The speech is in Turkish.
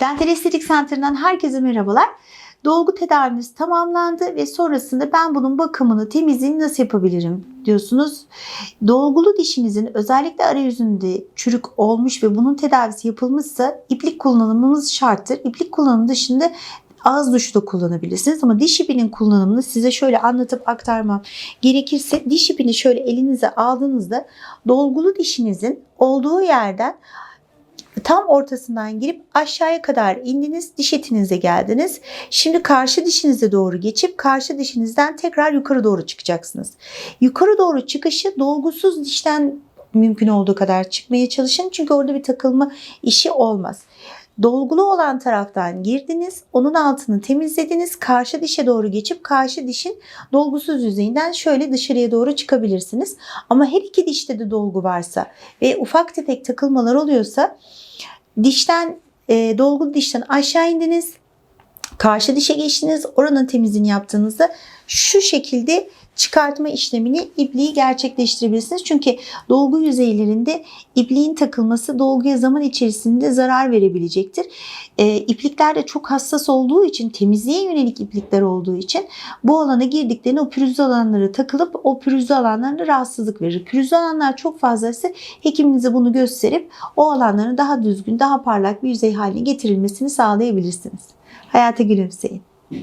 Dental Estetik Center'dan herkese merhabalar. Dolgu tedavimiz tamamlandı ve sonrasında ben bunun bakımını, temizliğini nasıl yapabilirim diyorsunuz. Dolgulu dişinizin özellikle arayüzünde çürük olmuş ve bunun tedavisi yapılmışsa iplik kullanımımız şarttır. İplik kullanımı dışında ağız duşu da kullanabilirsiniz ama diş ipinin kullanımını size şöyle anlatıp aktarmam gerekirse diş ipini şöyle elinize aldığınızda dolgulu dişinizin olduğu yerden tam ortasından girip aşağıya kadar indiniz, diş etinize geldiniz. Şimdi karşı dişinize doğru geçip karşı dişinizden tekrar yukarı doğru çıkacaksınız. Yukarı doğru çıkışı dolgusuz dişten mümkün olduğu kadar çıkmaya çalışın. Çünkü orada bir takılma işi olmaz. Dolgulu olan taraftan girdiniz, onun altını temizlediniz, karşı dişe doğru geçip karşı dişin dolgusuz yüzeyinden şöyle dışarıya doğru çıkabilirsiniz. Ama her iki dişte de dolgu varsa ve ufak tefek takılmalar oluyorsa dişten e, dolgulu dişten aşağı indiniz. Karşı dişe geçtiniz. Oranın temizliğini yaptığınızda şu şekilde çıkartma işlemini ipliği gerçekleştirebilirsiniz. Çünkü dolgu yüzeylerinde ipliğin takılması dolguya zaman içerisinde zarar verebilecektir. E, iplikler de çok hassas olduğu için temizliğe yönelik iplikler olduğu için bu alana girdiklerinde o pürüzlü alanlara takılıp o pürüzlü alanlarına rahatsızlık verir. Pürüzlü alanlar çok fazlaysa hekiminize bunu gösterip o alanların daha düzgün, daha parlak bir yüzey haline getirilmesini sağlayabilirsiniz. Hayata gülümseyin.